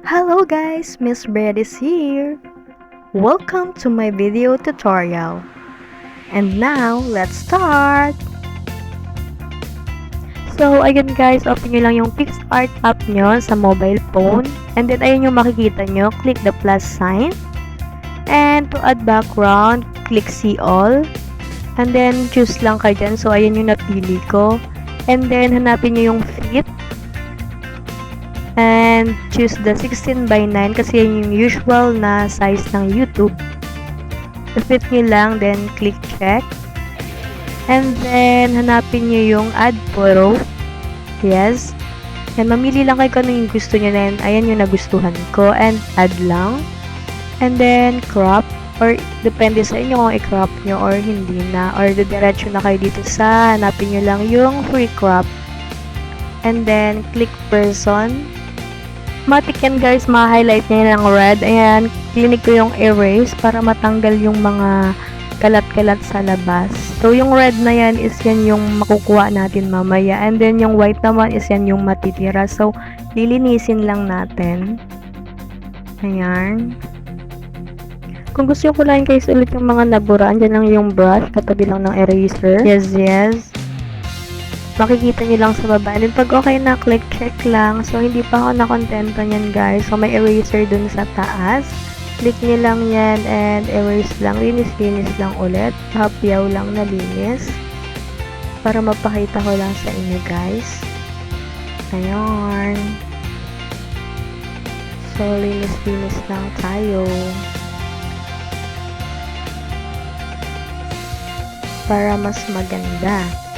Hello guys, Miss Bread is here. Welcome to my video tutorial. And now, let's start! So, ayun guys, open nyo lang yung PixArt app nyo sa mobile phone. And then, ayun yung makikita nyo, click the plus sign. And to add background, click see all. And then, choose lang kayo dyan. So, ayun yung napili ko. And then, hanapin nyo yung fit. And choose the 16 by 9 kasi yan yung usual na size ng YouTube. I-fit nyo lang, then click check. And then, hanapin nyo yung add photo. Yes. And mamili lang kayo kung ano yung gusto nyo. Then, ayan yung nagustuhan ko. And add lang. And then, crop. Or, depende sa inyo kung i-crop nyo or hindi na. Or, diretso na kayo dito sa hanapin nyo lang yung free crop. And then, click person. Matik yan guys, ma-highlight niya ng red. Ayan, clinic ko yung erase para matanggal yung mga kalat-kalat sa labas. So, yung red na yan is yan yung makukuha natin mamaya. And then, yung white naman is yan yung matitira. So, lilinisin lang natin. Ayan. Kung gusto ko lang guys ulit yung mga nabura, andyan lang yung brush, katabi lang ng eraser. Yes, yes makikita nyo lang sa baba. And pag okay na, click check lang. So, hindi pa ako nakontento niyan, guys. So, may eraser dun sa taas. Click nyo lang yan and erase lang. Linis-linis lang ulit. Hapyaw lang na linis. Para mapakita ko lang sa inyo, guys. Ayan. So, linis-linis lang tayo. Para mas maganda.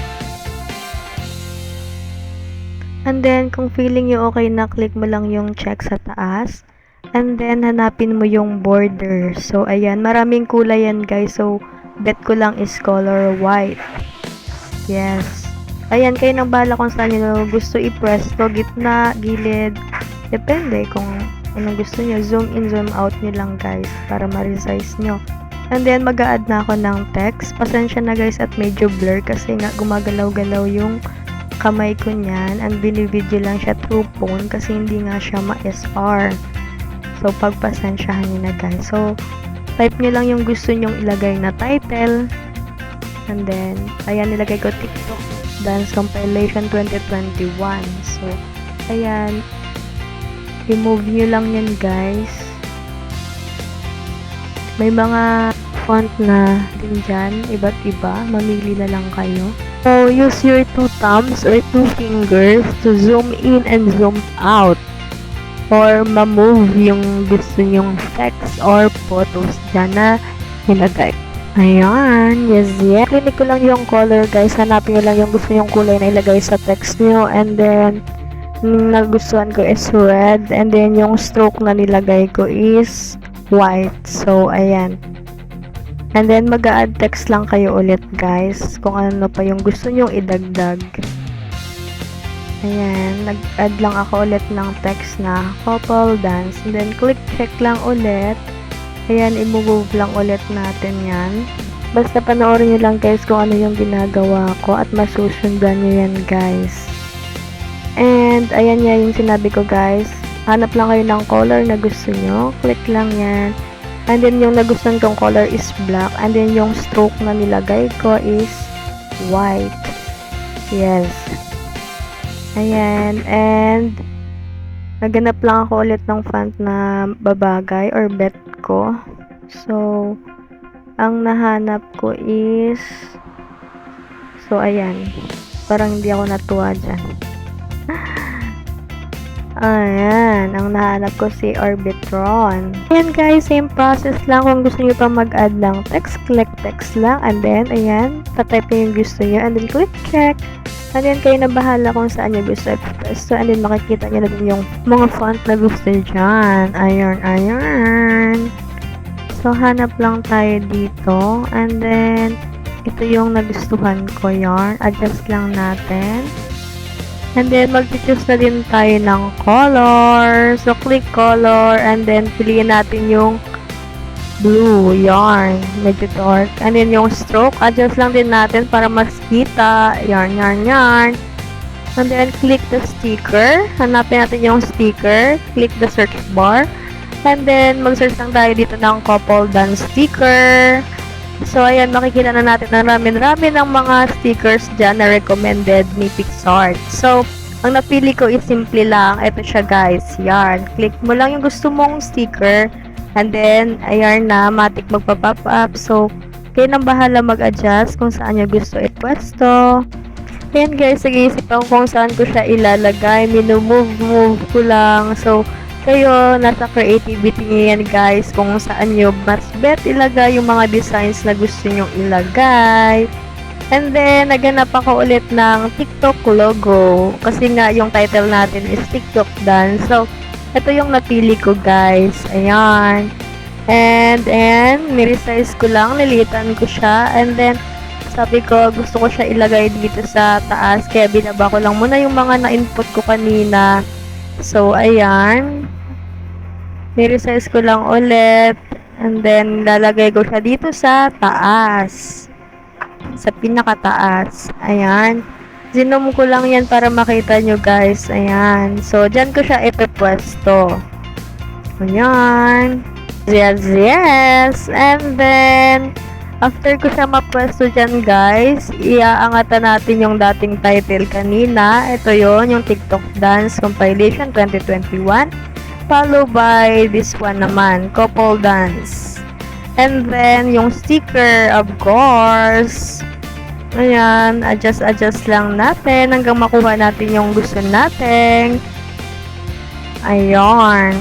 And then, kung feeling nyo okay na, click mo lang yung check sa taas. And then, hanapin mo yung border. So, ayan. Maraming kulay yan, guys. So, bet ko lang is color white. Yes. Ayan, kayo nang bala kung saan nyo gusto i-press to. Gitna, gilid. Depende kung anong gusto nyo. Zoom in, zoom out nyo lang, guys. Para ma-resize nyo. And then, mag add na ako ng text. Pasensya na, guys, at medyo blur. Kasi nga, gumagalaw-galaw yung kamay ko niyan and binibidyo lang siya through phone kasi hindi nga siya ma-SR. So, pagpasensyahan niyo na guys. So, type niyo lang yung gusto nyong ilagay na title. And then, ayan, nilagay ko TikTok Dance Compilation 2021. So, ayan. Remove nyo lang yan guys. May mga font na din dyan, iba't iba. Mamili na lang kayo. So, use your two thumbs or two fingers to zoom in and zoom out. Or ma-move yung gusto nyong text or photos dyan na nilagay. Ayan, yes, yes. Clinic ko lang yung color, guys. Hanapin nyo lang yung gusto nyong kulay na ilagay sa text nyo. And then, nagustuhan ko is red. And then, yung stroke na nilagay ko is white. So, ayan. And then, mag add text lang kayo ulit, guys. Kung ano pa yung gusto nyong idagdag. Ayan. Nag-add lang ako ulit ng text na couple dance. And then, click check lang ulit. Ayan, i-move lang ulit natin yan. Basta panoorin nyo lang, guys, kung ano yung ginagawa ko at masusundan nyo yan, guys. And, ayan yan yung sinabi ko, guys. Hanap lang kayo ng color na gusto nyo. Click lang yan. And then, yung nagustuhan kong color is black. And then, yung stroke na nilagay ko is white. Yes. Ayan. And, naganap lang ako ulit ng font na babagay or bet ko. So, ang nahanap ko is so, ayan. Parang hindi ako natuwa dyan. Ayan, ang nahanap ko si Orbitron. Ayan guys, same process lang. Kung gusto nyo pa mag-add ng text, click text lang. And then, ayan, tatype nyo yung gusto nyo. And then, click check. And then, kayo na bahala kung saan nyo gusto i-press. So, and then, makikita nyo na yung mga font na gusto dyan. Ayan, ayan. So, hanap lang tayo dito. And then, ito yung nagustuhan ko yarn. Adjust lang natin. And then, mag-choose na din tayo ng color. So, click color. And then, piliin natin yung blue yarn. Medyo dark. And then, yung stroke. Adjust lang din natin para mas kita. Yarn, yarn, yarn. And then, click the sticker. Hanapin natin yung sticker. Click the search bar. And then, mag-search lang tayo dito ng couple dance sticker. So, ayan, makikita na natin na rami-rami ng mga stickers dyan na recommended ni PixArt. So, ang napili ko is simple lang. Ito siya, guys. Yan. Click mo lang yung gusto mong sticker. And then, ayan na, matik magpa-pop up. So, kayo nang bahala mag-adjust kung saan nyo gusto ipwesto. Ayan guys, nag-iisip ako kung saan ko siya ilalagay. Minumove-move ko lang. So, kayo, nasa creativity nyo yan guys, kung saan nyo mas bet ilagay yung mga designs na gusto nyo ilagay. And then, naganap ako ulit ng TikTok logo. Kasi nga, yung title natin is TikTok Dance. So, ito yung napili ko guys. Ayan. And, and, niresize ko lang, nilitan ko siya. And then, sabi ko, gusto ko siya ilagay dito sa taas. Kaya binaba ko lang muna yung mga na-input ko kanina. So, ayan. Niresize ko lang ulit. And then, lalagay ko siya dito sa taas. Sa pinakataas. Ayan. Zinom ko lang yan para makita nyo guys. Ayan. So, dyan ko siya ipipwesto. Ayan. Yes, yes. And then, after ko siya mapwesto dyan guys, iaangatan natin yung dating title kanina. Ito yon yung TikTok Dance Compilation 2021. Followed by this one naman, Couple Dance. And then, yung sticker, of course. Ayan, adjust-adjust lang natin hanggang makuha natin yung gusto natin. Ayan.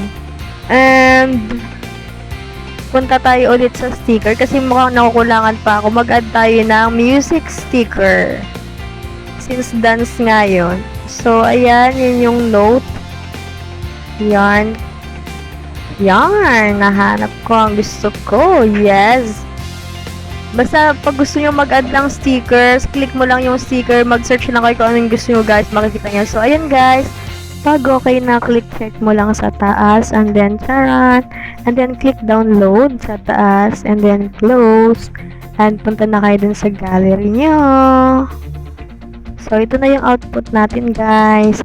And, punta tayo ulit sa sticker kasi mukhang nakukulangan pa ako. Mag-add tayo ng music sticker. Since dance nga yun. So, ayan, yun yung note. Yan. Yan, nahanap ko ang gusto ko. Yes. Basta pag gusto nyo mag-add ng stickers, click mo lang yung sticker, mag-search lang kayo kung anong gusto nyo guys, makikita nyo. So, ayan guys, pag okay na, click check mo lang sa taas, and then charan, and then click download sa taas, and then close, and punta na kayo dun sa gallery nyo. So, ito na yung output natin guys.